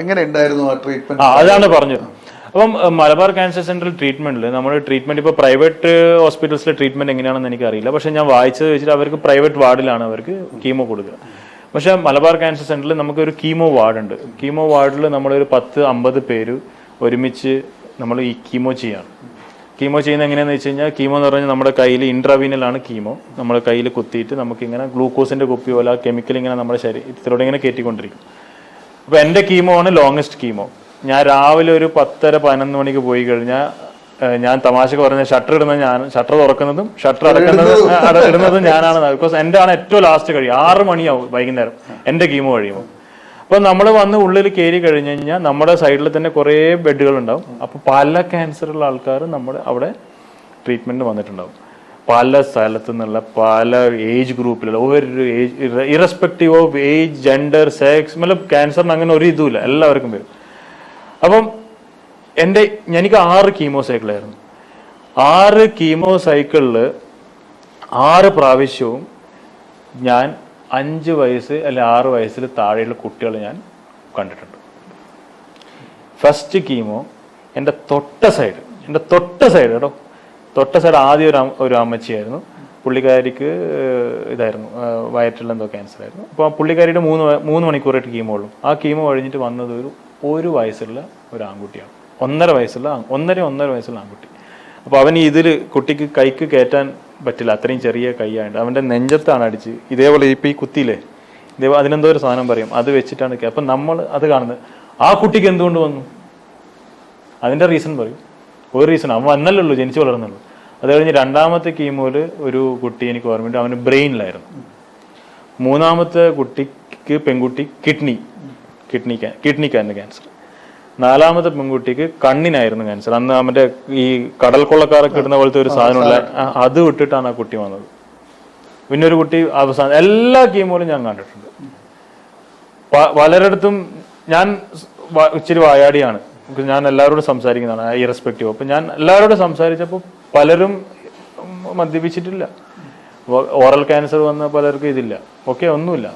എങ്ങനെ ഉണ്ടായിരുന്നു ആ ട്രീറ്റ്മെന്റ് അതാണ് പറഞ്ഞത്. അപ്പം മലബാർ ക്യാൻസർ സെന്ററിൽ ട്രീറ്റ്മെന്റിൽ നമ്മൾ ട്രീറ്റ്മെന്റ് ഇപ്പോൾ പ്രൈവറ്റ് ഹോസ്പിറ്റൽസിലെ ട്രീറ്റ്മെന്റ് എങ്ങനെയാണെന്ന് എനിക്കറിയില്ല. പക്ഷേ ഞാൻ വായിച്ചത് വെച്ചിട്ട് അവർക്ക് പ്രൈവറ്റ് വാർഡിലാണ് അവർക്ക് കീമോ കൊടുക്കുക. പക്ഷെ മലബാർ ക്യാൻസർ സെന്ററിൽ നമുക്ക് ഒരു കീമോ വാർഡുണ്ട്. കീമോ വാർഡിൽ നമ്മളൊരു പത്ത് അമ്പത് പേര് ഒരുമിച്ച് നമ്മൾ ഈ കീമോ ചെയ്യാണ്. കീമോ ചെയ്യുന്ന എങ്ങനെയാന്ന് വെച്ച് കഴിഞ്ഞാൽ കീമോ എന്ന് പറഞ്ഞാൽ നമ്മുടെ കയ്യിൽ ഇൻട്രാവീനലാണ് കീമോ നമ്മുടെ കയ്യിൽ കുത്തിയിട്ട് നമുക്ക് ഇങ്ങനെ ഗ്ലൂക്കോസിന്റെ കുപ്പി പോലെ ആ കെമിക്കൽ ഇങ്ങനെ നമ്മുടെ ശരീരത്തിലൂടെ ഇങ്ങനെ കയറ്റിക്കൊണ്ടിരിക്കും അപ്പൊ എന്റെ കീമോ ആണ് ലോങ്സ്റ്റ് കീമോ ഞാൻ രാവിലെ ഒരു പത്തര പതിനൊന്ന് മണിക്ക് പോയി കഴിഞ്ഞാൽ ഞാൻ തമാശ പറഞ്ഞ ഷട്ടർ ഇടുന്ന ഞാൻ ഷട്ടർ തുറക്കുന്നതും ഷട്ടർ അടക്കുന്നതും ഇടുന്നതും. ഞാനാണ്. ബിക്കോസ് എന്റെ ആണ് ഏറ്റവും ലാസ്റ്റ് കഴിയും ആറ് മണിയാവും വൈകുന്നേരം എന്റെ കീമോ കഴിയുമ്പോൾ. അപ്പൊ നമ്മൾ വന്ന് ഉള്ളിൽ കയറി കഴിഞ്ഞു കഴിഞ്ഞാൽ നമ്മുടെ സൈഡിൽ തന്നെ കുറേ ബെഡുകൾ ഉണ്ടാവും. അപ്പൊ പല ക്യാൻസറുള്ള ആൾക്കാർ നമ്മുടെ അവിടെ ട്രീറ്റ്മെന്റ് വന്നിട്ടുണ്ടാവും. പല സ്ഥലത്തു നിന്നുള്ള പല ഏജ് ഗ്രൂപ്പിലുള്ള ഒരു age irrespective of age gender sex മതലബ് ക്യാൻസറിന് അങ്ങനെ ഒരു ഇതുമില്ല. എല്ലാവർക്കും വരും. അപ്പം എന്റെ എനിക്ക് ആറ് കീമോ സൈക്കിളായിരുന്നു ആറ് കീമോ സൈക്കിളിൽ ആറ് പ്രാവശ്യവും ഞാൻ അഞ്ച് വയസ്സ് അല്ലെ ആറ് വയസ്സിൽ താഴെയുള്ള കുട്ടികളെ ഞാൻ കണ്ടിട്ടുണ്ട്. ഫസ്റ്റ് കീമോ എന്റെ തൊട്ട സൈഡ് എന്റെ തൊട്ട സൈഡ് കേട്ടോ. തൊട്ട സൈഡ് ആദ്യം ഒരു ഒരു അമ്മച്ചിയായിരുന്നു. പുള്ളിക്കാരിക്ക് ഇതായിരുന്നു. വയറ്റിൽ എന്തോ ക്യാൻസർ ആയിരുന്നു. അപ്പോൾ ആ പുള്ളിക്കാരിയുടെ മൂന്ന് മൂന്ന് മണിക്കൂറായിട്ട് കീമോ ഉള്ളൂ. ആ കീമോ കഴിഞ്ഞിട്ട് വന്നത് ഒരു ഒരു വയസ്സുള്ള ഒരു ആൺകുട്ടിയാണ്. ഒന്നര വയസ്സുള്ള ഒന്നര ഒന്നര വയസ്സുള്ള ആൺകുട്ടി. അപ്പോൾ അവൻ ഇതിൽ കുട്ടിക്ക് കൈക്ക് കയറ്റാൻ പറ്റില്ല. അത്രയും ചെറിയ കൈയായിട്ട് അവന്റെ നെഞ്ചത്താണ് അടിച്ച് ഇതേപോലെ ഇപ്പം ഈ കുത്തിയില്ലേ? ഇതേപോലെ അതിനെന്തോ ഒരു സാധനം പറയും. അത് വെച്ചിട്ടാണ് അപ്പം നമ്മൾ അത് കാണുന്നത്. ആ കുട്ടിക്ക് എന്തുകൊണ്ട് വന്നു? അതിന്റെ റീസൺ പറയും. ഒരു റീസൺ അവൻ വന്നല്ലേ ഉള്ളൂ ജനിച്ചു വളർന്നുള്ളൂ അത് കഴിഞ്ഞ് രണ്ടാമത്തെ കീമോയിൽ ഒരു കുട്ടി എനിക്ക് ഓർമ്മയുണ്ട്. അവന് ബ്രെയിനിലായിരുന്നു. മൂന്നാമത്തെ കുട്ടിക്ക് പെൺകുട്ടി കിഡ്നി കിഡ്നി കിഡ്നിക്കായിരുന്നു ക്യാൻസർ. നാലാമത്തെ പെൺകുട്ടിക്ക് കണ്ണിനായിരുന്നു ക്യാൻസർ. അന്ന് അവന്റെ ഈ കടൽ കൊള്ളക്കാരൊക്കെ ഇടുന്ന പോലത്തെ ഒരു സാധനമുള്ള ഉള്ള അത് വിട്ടിട്ടാണ് ആ കുട്ടി വന്നത്. പിന്നെ ഒരു കുട്ടി അവസാനം എല്ലാ കീമോയിലും ഞാൻ കണ്ടിട്ടുണ്ട്. പലരിടത്തും ഞാൻ ഇച്ചിരി വായാടിയാണ്. ഞാൻ എല്ലാവരോടും സംസാരിക്കുന്നതാണ് ഇറസ്പെക്റ്റീവ്. അപ്പൊ ഞാൻ എല്ലാവരോടും സംസാരിച്ചപ്പോൾ പലരും മദ്യപിച്ചിട്ടില്ല. ഓറൽ ക്യാൻസർ വന്ന പലർക്കും ഇതില്ല. ഓക്കെ ഒന്നുമില്ല.